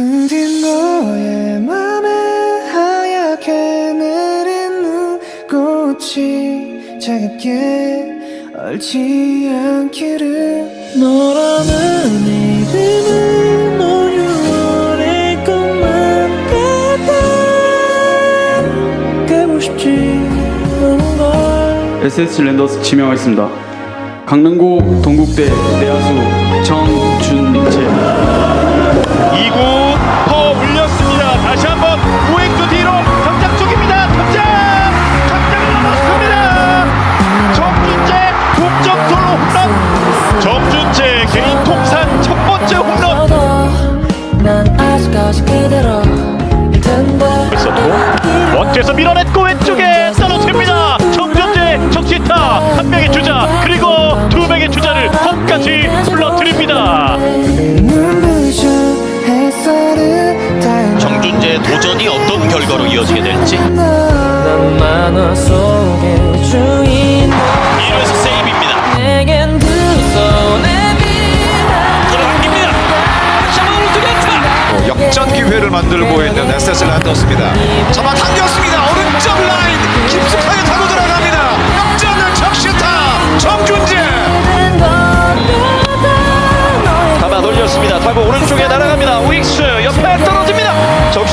부딘 너의 맘에 하얗게 내린 눈꽃이 차갑게 얼지 않기를 너라는 이름은 너 6월의 꿈만 같아. 깨고 싶지 않은 걸. SS 랜더스 지명하겠습니다. 강릉고 동국대 내야수 정준재 2구 원투에서 밀어냈고 왼쪽에 떨어집니다. 정준재 적시타 한 명의 주자 그리고 두 명의 주자를 홈까지 불러드립니다. 정준재의 도전이 어떤 결과로 이어지게 될지 난 만화 속의 주인공 1루에서 세이브입니다 역전 기회를 만들고 있는 SS 랜더스입니다. 잡아당겼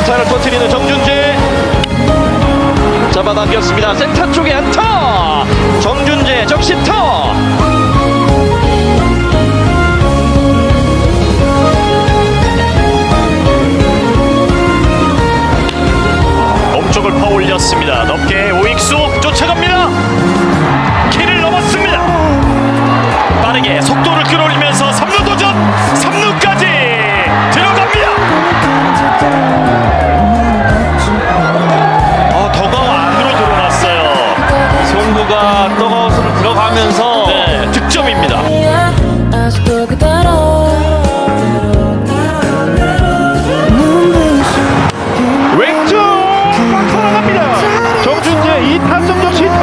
안타를 터트리는 정준재. 잡아당겼습니다. 센터 쪽에 안타. 정준재 적시터. 몸쪽을 퍼올렸습니다. 넓게 오익수 쫓아갑니다. 키를 넘었습니다. 빠르게 속도를 끌어올리며 이어가면서 네, 득점입니다. 왼쪽 박살나갑니다. 정준재 2타점 적시타.